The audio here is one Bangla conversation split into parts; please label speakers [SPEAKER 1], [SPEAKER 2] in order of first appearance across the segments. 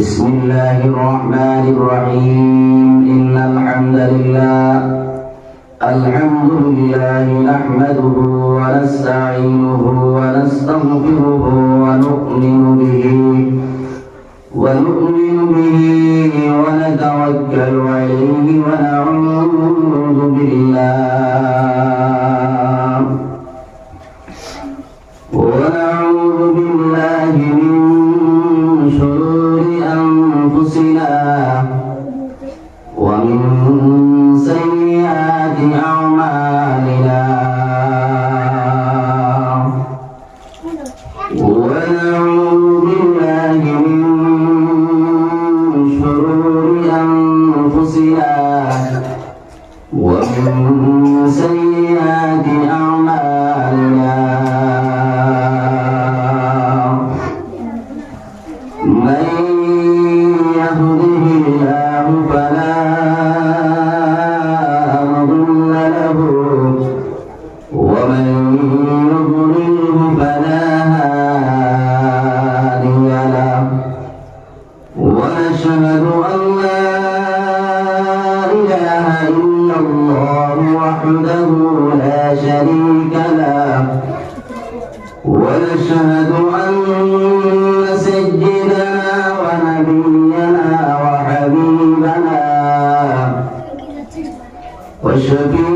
[SPEAKER 1] بسم الله الرحمن الرحيم. إن الحمد لله. الحمد لله نحمده ونستعينه ونستغفره ونؤمن به. ونؤمن به ونتوكل عليه ونعوذ بالله. لا شريك له. ونشهد أن سيدنا ونبينا وحبيبنا. وشفيعنا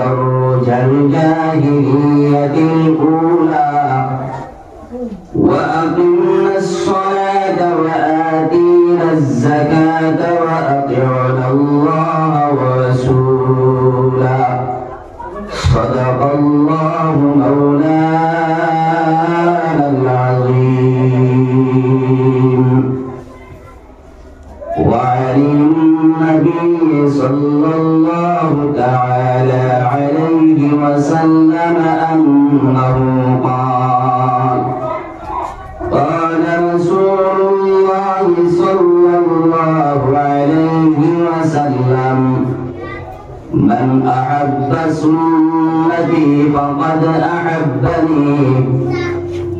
[SPEAKER 1] تبرج الجاهلية الأولى. وأقمنا الصلاة وآتينا الزكاة وأطعنا الله ورسوله صدق الله مولانا العظيم. وعن النبي صلى الله تعالى وسلم أنه قال قال رسول الله صلى الله عليه وسلم من أحب سنتي فقد أحبني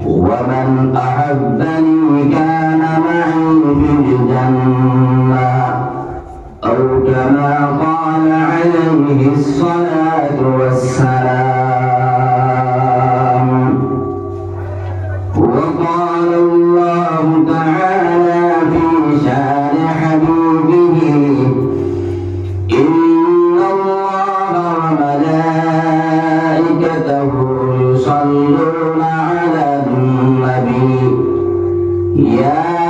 [SPEAKER 1] ومن أحبني كان معي في الجنة. Yeah.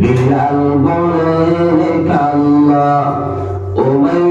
[SPEAKER 2] Bilal boleh kalla, umay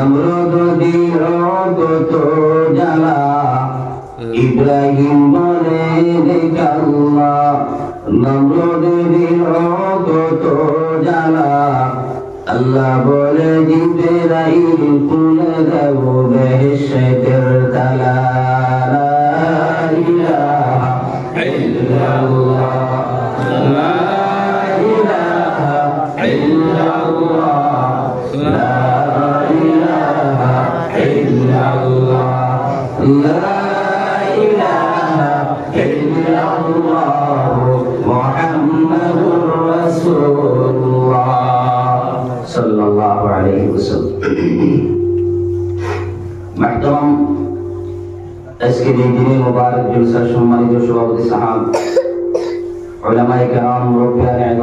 [SPEAKER 1] নমরদ দিল কত জ্বালা ইব্রাহিম বলে কাল্লা নমরদ দিল কত জ্বালা আল্লাহ বলে জিবরাইল খুলে দেব বেহেশতের তালা ইলাহা ইল্লাল্লাহ লা ইলাহা ইল্লাল্লাহ মুহাম্মাদুর রাসূলুল্লাহ সাল্লাল্লাহু আলাইহি ওয়াসাল্লাম। মাহতারাম, আজকের এই দিনে মোবারক জলসার সম্মানিত সভাপতি সাহাব, উলামায়ে কেরাম মুরব্বিয়ান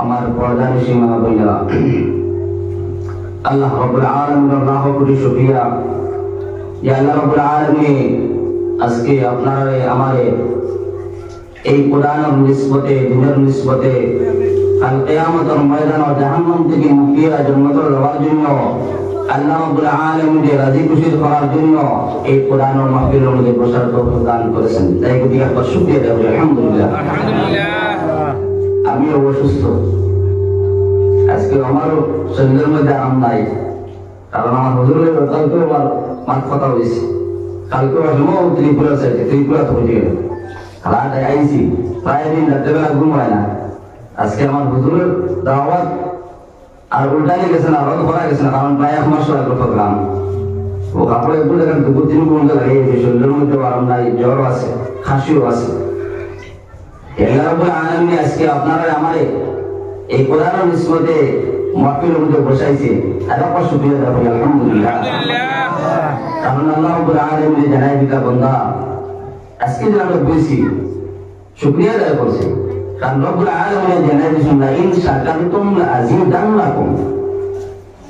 [SPEAKER 1] আমার প্রধান সীমা বইলা আল্লাহ রব্বুল আলামিনের লাখ করি শুকরিয়া যে আল্লাহ রব্বুল আলামিন আজকে আপনারে আমারে এই কোরআনের নিসবতে নিসবতে কিয়ামতের ময়দান ও জাহান্নাম থেকে জন্য আল্লাহ রব্বুল রাজি খুশি করার জন্য এই কোরআন ও মাহফিলের মধ্যে দান করেছেন। তাই কি আপনার শুকরিয়া দেব আলহামদুলিল্লাহ। আমি অসুস্থ। আজকে আমারও শরীরের মধ্যে আরাম নাই। কারণ আমার হুজুরের কালকে আমার মার কথা হয়েছে কালকে আসব ত্রিপুরা সাইডে ত্রিপুরা তো হয়ে গেল। রাত আইছি, প্রায় দিন রাত্রেবেলা ঘুম হয় না। আজকে আমার হুজুরের দাওয়াত আর উল্টাই গেছে না, রদ করা গেছে না, কারণ প্রায় এক মাস লাগল প্রোগ্রাম। ও কাপড়ে একটু দেখেন, দুপুর তিন ঘণ্টা লাগে শরীরের মধ্যে আরাম নাই, জ্বরও আছে, খাসিও আছে। আল্লাহ আলমী আজকে আপনারা আমারে এই কোরআন নিসমতে মাহফিল মধ্যে বসাইছে। আর আপনার শুকরিয়া দেবেন আলহামদুলিল্লাহ। কারণ আল্লাহ রাব্বুল আলামিন জানাই দিতা বন্ধা আজকে যে আমরা বলছি শুকরিয়া আদায় করছি। কারণ রব্বুল আলামিন জানাই দিছেন ইন শাকারতুম না কম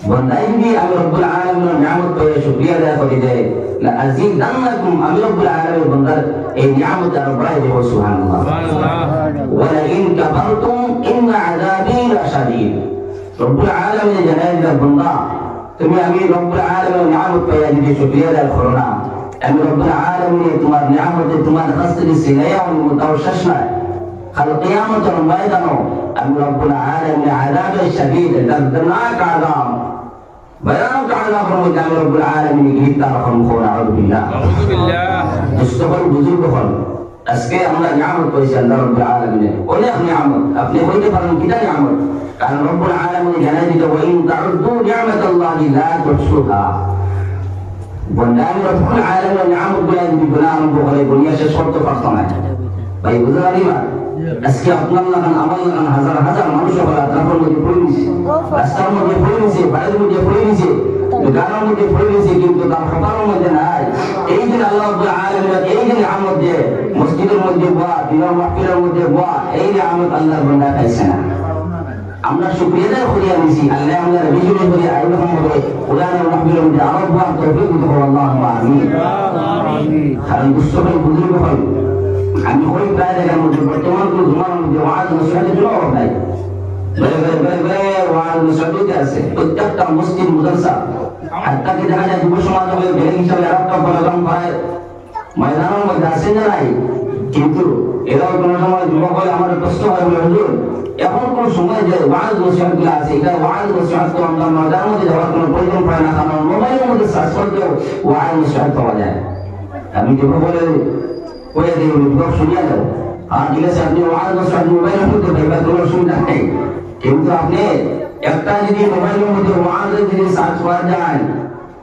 [SPEAKER 1] والنايبي أمي رب العالمين. ونعمت بيا شكريا دا فلذلك لا أزيد دنكم أمي رب العالمين. بندر إن نعمت رباه
[SPEAKER 2] سبحان الله.
[SPEAKER 1] ولئن كفرتم إن عذابي لشديد. رب العالمين جنائي بندر ثم أمي رب العالمين. ونعمت بيا دي شكريا دا الخرنا أمي رب العالمين. تمار نعمت تمار خصني سنيا ومتوششنا القيامة رمائدنا أمي رب العالمين. عذاب شديد. دردناك عذاب. ভয়ানক আল্লাহ প্রভু জামরুল আলমিন গীতার
[SPEAKER 2] সম্মুখীন আলহামদুলিল্লাহ
[SPEAKER 1] দুষ্টকল বুজুর্গ হল আজকে আমরা নিয়ামত করেছি আল্লাহ রব্বুল আলামিনের অনেক নিয়ামত আপনি হইতে পারেন কিটা নিয়ামত কারণ রব্বুল আলামিন জানাই দিতে ওয়াইন তাউদ্দু নিয়ামাতাল্লাহি লা তুহসুহা বন্দা আমি রব্বুল আলামিনের নিয়ামতগুলো আমি গুনাহ আরম্ভ করে দুনিয়া শেষ করতে পারতাম না ভাই না আজকে আপনার লাগান, আমার লাগান, হাজার হাজার মানুষ হল তারপর মধ্যে পড়ে নিছে রাস্তার মধ্যে পড়ে নিছে বাড়ির মধ্যে পড়ে নিছে গানের মধ্যে পড়ে নিছে কিন্তু তার সকালের মধ্যে নাই। এই দিন আল্লাহ আলামিন, এই দিন আমদ যে মসজিদের মধ্যে বয়া, দিনের মাহফিলের মধ্যে বয়া, এই যে আমদ আল্লাহর বান্দা খাইছে না। আমরা শুক্রিয়া আদায় করিয়া নিছি, আল্লাহ আমরা বিজুলি করি আইন হবে কোরআনের মাহফিলের মধ্যে আরও বয়া, তৌফিক দিতে হবে, আল্লাহুম্মা আমিন। কারণ দুষ্টভাই বুজুর্গ হল আমি ওই প্রায় জায়গার মধ্যে বর্তমান কোন জমানার মধ্যে ওয়াজ নসিহতের জন্য নাই। আছে। প্রত্যেকটা মসজিদ, মুদারসা হাত্তাকে দেখা যায় যুব সমাজ হবে বেড়ে হিসাবে আর একটা প্রোগ্রাম করে ময়দানের মধ্যে আসে না নাই? কিন্তু এরাও কোনো সময় যুবক হলে আমার প্রশ্ন হয় বলে, হুজুর এখন কোন সময় যে ওয়াজ নসিহতগুলো আছে? এটা ওয়াজ নসিহত তো আমরা ময়দানের মধ্যে যাওয়ার কোনো প্রয়োজন পড়ে না। কারণ মোবাইলের মধ্যে সার্চ করতেও ওয়াজ নসিহত পাওয়া যায়। আমি যুবক বলে কয়ে দিই যুবক শুনিয়া দাও আর ঠিক আছে আপনি ওয়াজ নসিহত মোবাইলের মধ্যে পাইবা কোনো অসুবিধা নেই কিন্তু আপনি একটা যদি মোবাইলের মধ্যে ওয়াজ যদি সার্চ করা যায়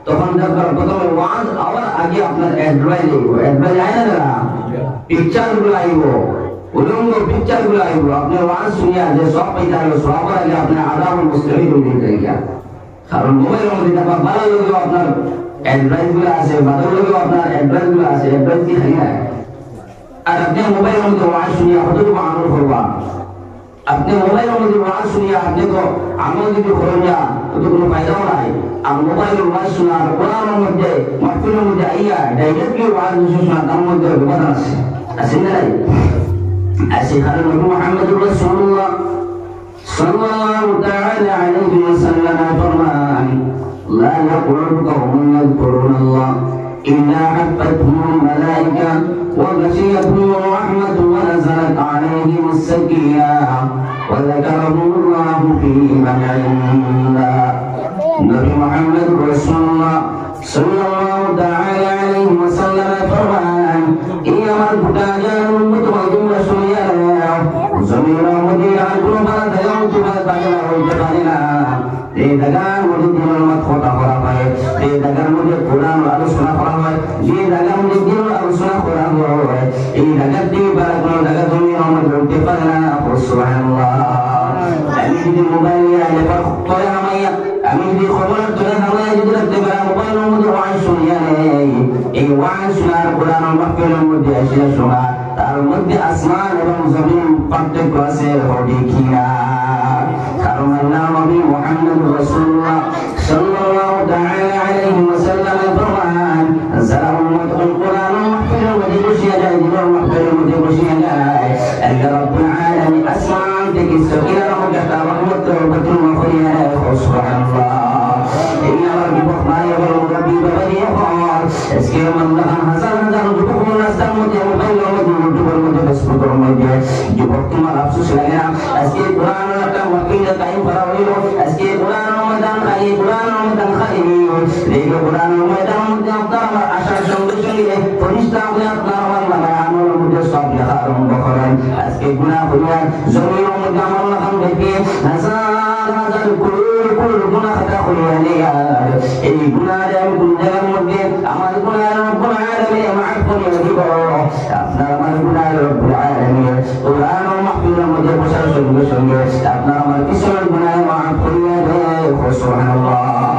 [SPEAKER 1] তখন দেখবেন প্রথমে ওয়াজ আবার আগে আপনার অ্যাড্রয়েড আইব অ্যাড্রয়েড আয় না দাদা পিকচারগুলো আইব উলঙ্গ পিকচারগুলো আইব আপনি ওয়াজ শুনিয়া যে সব পাইতে হলো সবার আগে আপনি আদাব মুসলিম হয়ে যেতে গিয়া কারণ মোবাইলের মধ্যে দেখবা ভালো লাগলেও আপনার অ্যাড্রয়েডগুলো আছে ভালো লাগলেও আপনার অ্যাড্রয়েডগুলো আছে অ্যাড্রয়েড কি খাই না আর আপনি মোবাইল মধ্যে ওয়াজ শুনিয়া হজুর আমল করবা আপনি মোবাইল মধ্যে ওয়াজ শুনিয়া আপনি তো আমল যদি করিয়া তো কোনো ফায়দাও নাই, আর মোবাইল ওয়াজ শোনার কোরআনের মধ্যে, মাহফিলের মধ্যে আইয়া ডাইরেক্টলি ওয়াজ শোনা তার মধ্যে বিবাদ আছে। আছে না নাই? আছে, কারণ মোহাম্মদ রাসূলুল্লাহ সাল্লাল্লাহু তাআলা আলাইহি ওয়াসাল্লাম ফরমান লা ইয়াকুলু কওমুন ইয়াকুলুন আল্লাহ إلا حفتهم الملائكة وغشيتهم الرحمة ونزلت عليهم السكينة وذكرهم الله في من عنده نبي محمد رسول الله صلى الله تعالى عليه وسلم এই জায়গার থেকে বারা কোনো জায়গা তুমি আমার বলতে পারে না। যদি মোবাইল নিয়ে পর আমি যদি পারি এই ওয়াজ শোনার কোরআন মাহফিলের মধ্যে এসে শোনা। তার মধ্যে আসমান পার্থক্য আছে হদি কিনা কারণ আল্লাহ নবী মুহাম্মদ রাসূলুল্লাহ সাল্লাল্লাহু তাআলা বসিয়া যায় দিনের মাহফিলের মধ্যে বসিয়া যায় আল্লাহ রাব্বুল আলামিন আসমান থেকে সকিনার মধ্যে তার রহমত বরকতুল মাহফিয়া সুবহানাল্লাহ এই আমার বিপদ নাই আমার মুরব্বী বাবা দিয়ে হর আজকে আল্লাহ হাজার হাজার যুবক রাস্তার মধ্যে মোবাইলের মধ্যে ইউটিউবের মধ্যে ফেসবুকের মধ্যে যুবক তোমার আফসোস লাগে না আজকে কোরআন একটা মাহফিল টাইম করা হইল আজকে কোরআন ময়দান খালি কোরআন ময়দান খালি এই কোরআন ময়দান মধ্যে এই গুণা হলো জমিনের মধ্যে আমার দেখে হাজার হাজার কোটি কোটি গুণা খাতা হলো এই গুণার আমি কোন মধ্যে আমার গুণার রব্বুল আলামিন মাফ করে দিব। আপনার আমার গুণার রব্বুল আলামিন কোরআন ও মাহফিলের মধ্যে বসার সঙ্গে সঙ্গে আপনার আমার পিছনের গুণায় মাফ করিয়া দেয় সুবহানাল্লাহ।